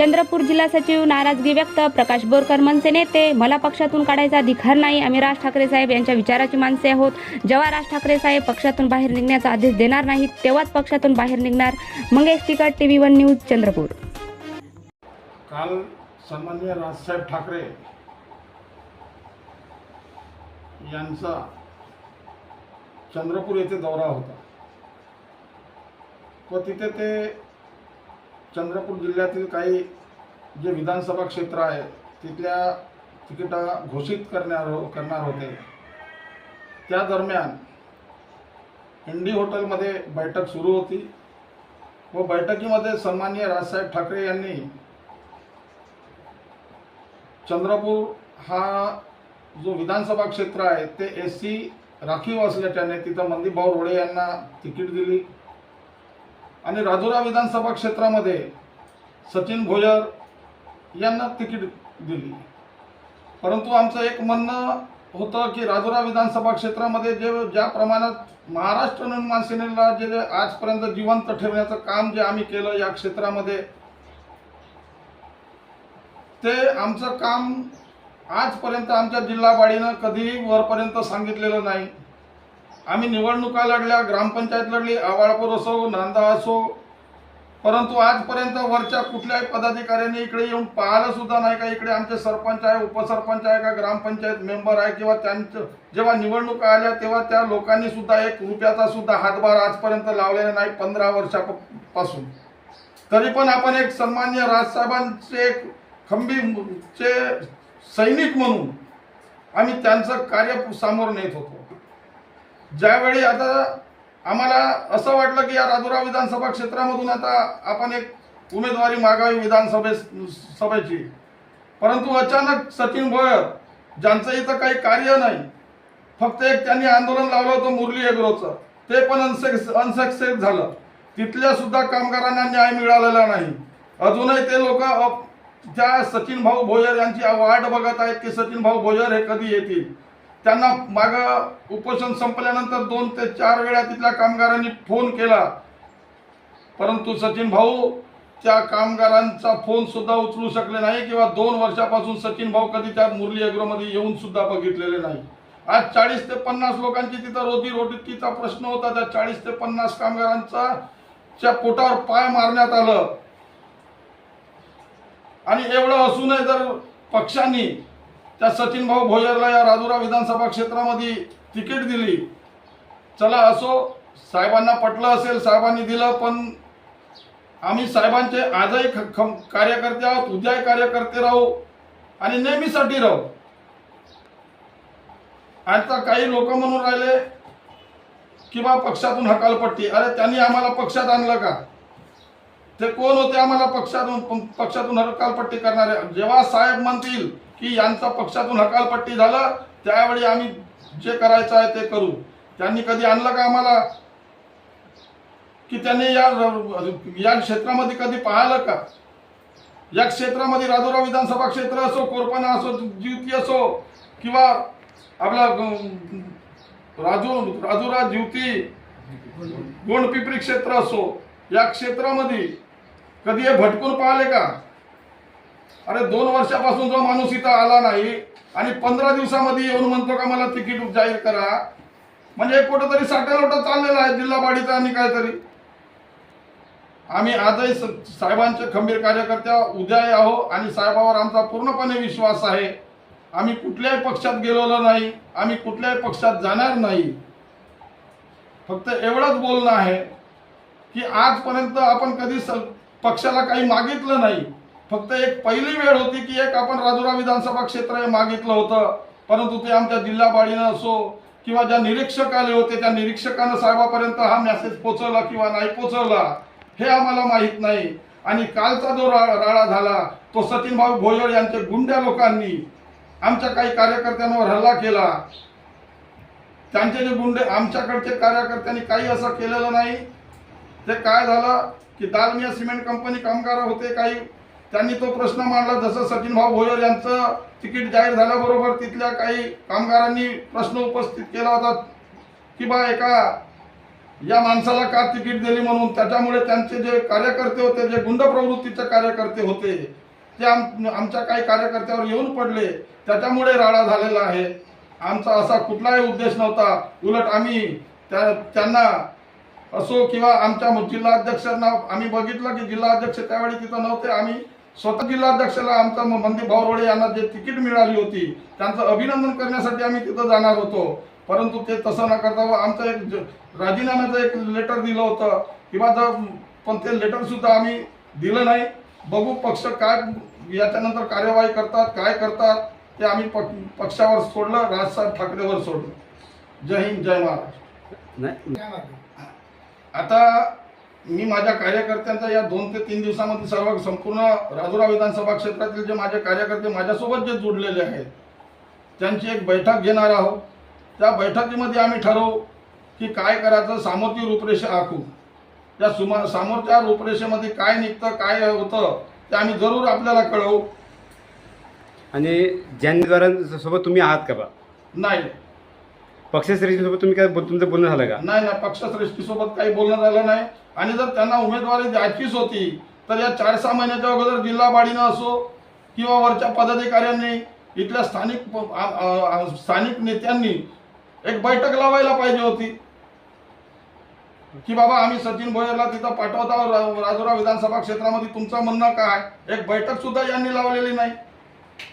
चंद्रपूर जिल्हा सचिव नाराजगी व्यक्त. प्रकाश बोरकर मनसे नेते मला पक्षातून काढायचा अधिकार नाही. आम्ही राज ठाकरे साहेब यांच्या विचाराची माणसे आहोत. जेव्हा राज ठाकरे साहेब पक्षातून बाहेर निघण्याचा आदेश देणार नाहीत तेव्हाच पक्षातून बाहेर निघणार. Mangesh Tikat TV one news Chandrapur. काल सन्मान्य राजसाहेब ठाकरे यांचा चंद्रपूर येथे दौरा होता. व तिथे ते चंद्रपूर जिल्ह्यातील काही जे विधानसभा क्षेत्र आहे तिथल्या तिकिटा घोषित करणार हो करणार होते. त्या दरम्यान इंडी हॉटेलमध्ये बैठक सुरू होती व बैठकीमध्ये सन्माननीय राजसाहेब ठाकरे यांनी चंद्रपूर हा जो विधानसभा क्षेत्र आहे ते एस सी राखीव असल्याच्याने तिथं मंदीभाऊ रोडे यांना तिकीट दिली. आणि राजुरा विधानसभा क्षेत्रामध्ये सचिन भोयर यांना तिकीट दिली. परंतु आमचं एक म्हणणं होतं की राजुरा विधानसभा क्षेत्रामध्ये जे ज्या प्रमाणात महाराष्ट्र निर्माण सेनेला जे आजपर्यंत जिवंत ठेवण्याचं काम जे आम्ही केलं या क्षेत्रामध्ये ते आमचं काम आजपर्यंत आमच्या जिल्हाबाडीनं कधीही वरपर्यंत सांगितलेलं नाही. आम्ही निवडणुका लढल्या ग्रामपंचायत लढली आवाळपूर असो नांदा असो. परंतु आजपर्यंत वरच्या कुठल्याही पदाधिकाऱ्यांनी इकडे येऊन पाहिलं सुद्धा नाही का इकडे आमचे सरपंच आहे उपसरपंच आहे का ग्रामपंचायत मेंबर आहे किंवा त्यांचं जेव्हा निवडणुका आल्या तेव्हा त्या लोकांनी सुद्धा एक रुपयाचा सुद्धा हातभार आजपर्यंत लावलेला नाही पंधरा वर्षापासून. तरी पण आपण एक सन्मान्य राजसाहेबांचे एक खंबीचे सैनिक म्हणून आम्ही त्यांचं कार्य समोर नेत होतो. ज्यावेळी आता आम्हाला असं वाटलं की या राजुरा विधानसभा क्षेत्रामधून आता आपण एक उमेदवारी मागावी विधानसभे सभेची. परंतु अचानक सचिन भोयर ज्यांचं इथं काही कार्य नाही फक्त एक त्यांनी आंदोलन लावलं होतं मुरली एग्रोचं. ते पण अनसेक्स अनसक्सेस झालं. तिथल्या सुद्धा कामगारांना न्याय मिळालेला नाही. अजूनही ते लोक त्या सचिन भाऊ भोयर यांची वाट बघत आहेत की सचिन भाऊ भोयर हे कधी येतील? त्यांना माग उपोषण संपल्यानंतर दोन ते चार वेळा तिथल्या कामगारांनी फोन केला. परंतु सचिन भाऊ त्या कामगारांचा फोन सुद्धा उचलू शकले नाही किंवा दोन वर्षापासून सचिन भाऊ कधी त्या मुरली अग्रोमध्ये येऊन सुद्धा बघितलेले नाही. आज चाळीस ते पन्नास लोकांची तिथं रोजी रोटीचा प्रश्न होता. त्या चाळीस ते पन्नास कामगारांचा च्या पोटावर पाय मारण्यात आलं. आणि एवढं असूनही जर पक्षांनी त्या सचिन भाऊ भोयरला या राजुरा विधानसभा क्षेत्रामध्ये तिकीट दिली. चला असो साहेबांना पटलं असेल साहेबांनी दिलं पण आम्ही साहेबांचे आजही ख- खम- कार्यकर्ते आहोत उद्याही कार्यकर्ते राहू आणि नेहमीसाठी राहू. आता काही लोक म्हणून राहिले किंवा पक्षातून हकालपट्टी. अरे त्यांनी आम्हाला पक्षात आणलं का? ते कोण होते आम्हाला पक्षातून पक्षातून हकालपट्टी करणारे? जेव्हा साहेब म्हणतील की यांचा पक्षातून हकालपट्टी झालं त्यावेळी आम्ही जे करायचं आहे ते करू. त्यांनी कधी आणलं का आम्हाला? की त्यांनी या या क्षेत्रामध्ये कधी पाहिलं का? या क्षेत्रामध्ये राजोरा विधानसभा क्षेत्र असो कोरपणा असो ज्युती असो किंवा आपला राजू राजुरा ज्युती गोंडपिपरी क्षेत्र असो या क्षेत्रामध्ये कधी हे भटकून पाहिले का? अरे दोन वर्षापासून जो माणूस इथं आला नाही आणि पंधरा दिवसामध्ये येऊन म्हणतो का मला तिकीट जाहीर करा. म्हणजे कुठंतरी साठेलोटा चाललेला आहे जिल्हाबाडीचा आणि काहीतरी. आम्ही आजही साहेबांचे खंबीर कार्यकर्त्या उद्याही आहो आणि साहेबावर आमचा पूर्णपणे विश्वास आहे. आम्ही कुठल्याही पक्षात गेलेलो नाही आम्ही कुठल्याही पक्षात जाणार नाही. फक्त एवढंच बोलणं आहे की आजपर्यंत आपण कधी स- पक्षाला काही मागितलं नाही. फक्त एक पहिली वेळ होती की एक आपण राजुरा विधानसभा क्षेत्र हे मागितलं होतं. परंतु ते आमच्या जिल्हाबाळीनं असो किंवा ज्या निरीक्षक आले होते त्या निरीक्षकानं साहेबापर्यंत हा मेसेज पोचवला किंवा नाही पोचवला हे आम्हाला माहीत नाही. आणि कालचा जो रा राळा झाला तो सचिनभाऊ भोयर यांच्या गुंड्या लोकांनी आमच्या काही कार्यकर्त्यांवर हल्ला केला. त्यांचे जे गुंडे आमच्याकडचे कार्यकर्त्यांनी काही असं केलेलं नाही. ते काय झालं? की दालमिया सिमेंट कंपनी कामगार होते काही त्यांनी तो प्रश्न मांडला. जसं सचिन भाऊ भोयर यांचं तिकीट जाहीर झाल्याबरोबर तिथल्या काही कामगारांनी प्रश्न उपस्थित केला होता की बा एका या माणसाला का तिकीट दिली म्हणून? त्याच्यामुळे त्यांचे जे कार्यकर्ते होते जे गुंड प्रवृत्तीचे कार्यकर्ते होते ते आम आमच्या काही कार्यकर्त्यावर येऊन पडले. त्याच्यामुळे राडा झालेला आहे. आमचा असा कुठलाही उद्देश नव्हता. उलट आम्ही त्या त्यांना असो किंवा आमच्या जिल्हाध्यक्षांना आम्ही बघितलं की जिल्हाध्यक्ष त्यावेळी तिथं नव्हते. आम्ही स्वतः जिल्हाध्यक्षाला आमचा म- मनदीप भावरोडे यांना जे तिकीट मिळाली होती त्यांचं अभिनंदन करण्यासाठी आम्ही तिथं जाणार होतो. परंतु ते तसं न करता व आमचं एक ज- राजीनाम्याचं एक लेटर दिलं होतं. किंवा जर पण ते लेटर सुद्धा आम्ही दिलं नाही. बघू पक्ष काय याच्यानंतर कार्यवाही करतात काय करतात ते आम्ही पक- पक्षावर सोडलं राजसाहेब ठाकरेवर सोडलं. जय हिंद जय महाराष्ट्र. नाही. आता मी माझ्या कार्यकर्त्यांचा या दोन ते तीन दिवसामध्ये सर्व संपूर्ण राजुरा विधानसभा क्षेत्रातील जे माझे कार्यकर्ते माझ्यासोबत जे जुडलेले आहेत त्यांची एक बैठक घेणार आहोत. त्या बैठकीमध्ये आम्ही ठरवू की काय करायचं सामोरची रूपरेषा आखू. त्या सुमा समोरच्या रूपरेषेमध्ये काय निघतं काय होतं ते आम्ही जरूर आपल्याला कळवू. आणि ज्यांच्याद्वारांसोबत तुम्ही आहात का बा? नाही. पक्षश्रेष्ठीसोबत तुम्ही काय बोल- तुमचं बोलणं झालं का? नाही नाही पक्षश्रेष्ठीसोबत काही बोलणं झालं नाही. आणि जर त्यांना उमेदवारी द्यायचीच होती तर या चार सहा महिन्याच्या अगोदर जिल्हा बाडीनं असो किंवा वरच्या पदाधिकाऱ्यांनी इथल्या स्थानिक प- आ- आ- आ- स्थानिक नेत्यांनी एक बैठक लावायला पाहिजे होती. की बाबा आम्ही सचिन भोयरला तिथं पाठवत आहोत रा- राजुरा विधानसभा क्षेत्रामध्ये तुमचं म्हणणं काय? एक बैठक सुद्धा यांनी लावलेली नाही.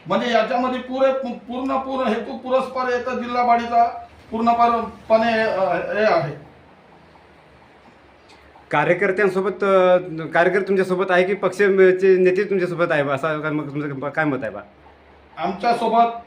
म्हणजे याच्यामध्ये पुरे पूर्ण पूर्ण हेतू पुरस्पर येतं जिल्हा बाडीचा. पूर्णपणे हे आहे. कार्यकर्त्यांसोबत अं, कार्यकर्ते तुमच्यासोबत आहे की पक्षाचे नेते तुमच्यासोबत आहे बा? असं काय मग तुमचं काय मत आहे बा? आमच्यासोबत